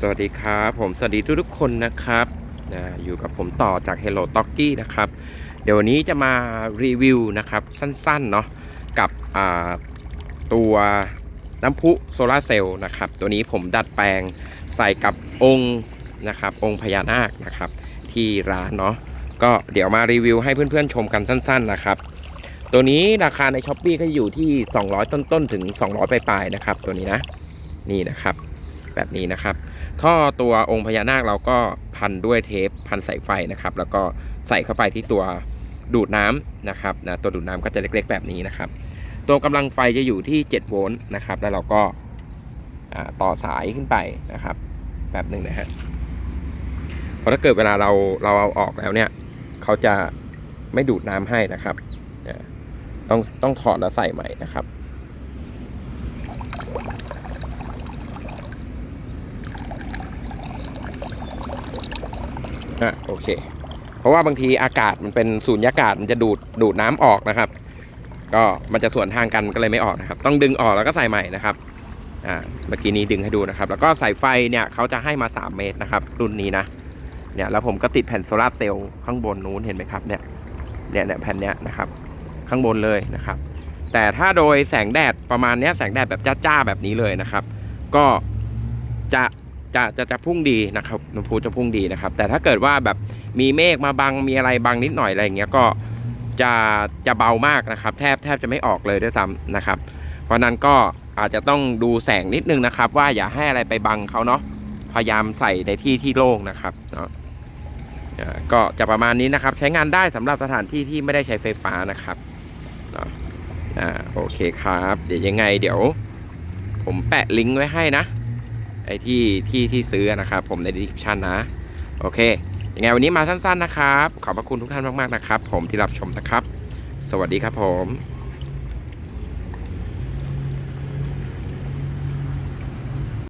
สวัสดีครับ ผมสวัสดีทุกทุกๆคนนะครับนะอยู่กับผมต่อจาก Hello t o k y นะครับ เดี๋ยววันนี้จะมารีวิวนะครับสั้นๆเนาะกับตัวน้ำพุโซลาร์เซลล์นะครับ ตัวนี้ผมดัดแปลงใส่กับองค์นะครับ องค์พญานาคนะครับ ที่ร้านเนาะก็เดี๋ยวมารีวิวให้เพื่อนๆชมกันสั้น ๆนะครับ ตัวนี้ราคาในช้อปปีก็อยู่ที่ 200 ต้นๆถึง 200ปลายๆนะครับ ตัวนี้นะนี่นะครับ แบบนี้นะครับ ท่อตัวองค์พญานาคเราก็พันด้วยเทปพันสายไฟนะครับ แล้วก็ใส่เข้าไปที่ตัวดูดน้ำนะครับนะตัวดูดน้ำก็จะเล็กๆ แบบนี้นะครับ ตัวกำลังไฟจะอยู่ที่7โวลต์นะครับ แล้วเราก็ต่อสายขึ้นไปนะครับ แบบหนึ่งนะฮะเพราะถ้าเกิดเวลาเราเราเอาออกแล้วเนี่ยเขาจะไม่ดูดน้ำให้นะครับ ต้องต้องถอดแล้วใส่ใหม่นะครับ อะโอเค เพราะว่าบางทีอากาศมันเป็นสูญญากาศมันจะดูดดูดน้ำออกนะครับ ก็มันจะสวนทางกันก็เลยไม่ออกนะครับ ต้องดึงออกแล้วก็ใส่ใหม่นะครับอ่าเมื่อกี้นี้ดึงให้ดูนะครับ แล้วก็สายไฟเนี่ยเขาจะให้มา 3 เมตรนะครับ รุ่นนี้นะเนี่ยแล้วผมก็ติดแผ่นโซลาร์เซลล์ข้างบนนู้นเห็นไหมครับเนี่ยเนี่ยเนี่ยแผ่นเนี้ยนะครับข้างบนเลยนะครับ แต่ถ้าโดยแสงแดดประมาณเนี้ยแสงแดดแบบจ้าๆแบบนี้เลยนะครับ ก็จะ จะจะจะพุ่งดีนะครับน้ำพุจะพุ่งดีนะครับ แต่ถ้าเกิดว่าแบบมีเมฆมาบังมีอะไรบังนิดหน่อยอะไรอย่างเงี้ยก็จะจะเบามากนะครับ แทบแทบจะไม่ออกเลยด้วยซ้ำนะครับ เพราะนั้นก็อาจจะต้องดูแสงนิดนึงนะครับ ว่าอย่าให้อะไรไปบังเขาเนาะพยายามใส่ในที่ที่โล่งนะครับเนาะก็จะประมาณนี้นะครับ ใช้งานได้สำหรับสถานที่ที่ไม่ได้ใช้ไฟฟ้านะครับเนาะอ่าโอเคครับ เดี๋ยวยังไงเดี๋ยว ผมแปะลิงก์ไว้ให้นะ ไอ้ที่ที่ที่ซื้อนะครับ ผมในดีคริปชันนะ โอเคยังไงวันนี้มาสั้นๆนะครับ ขอบพระคุณทุกท่านมากๆนะครับ ผมที่รับชมนะครับ สวัสดีครับผม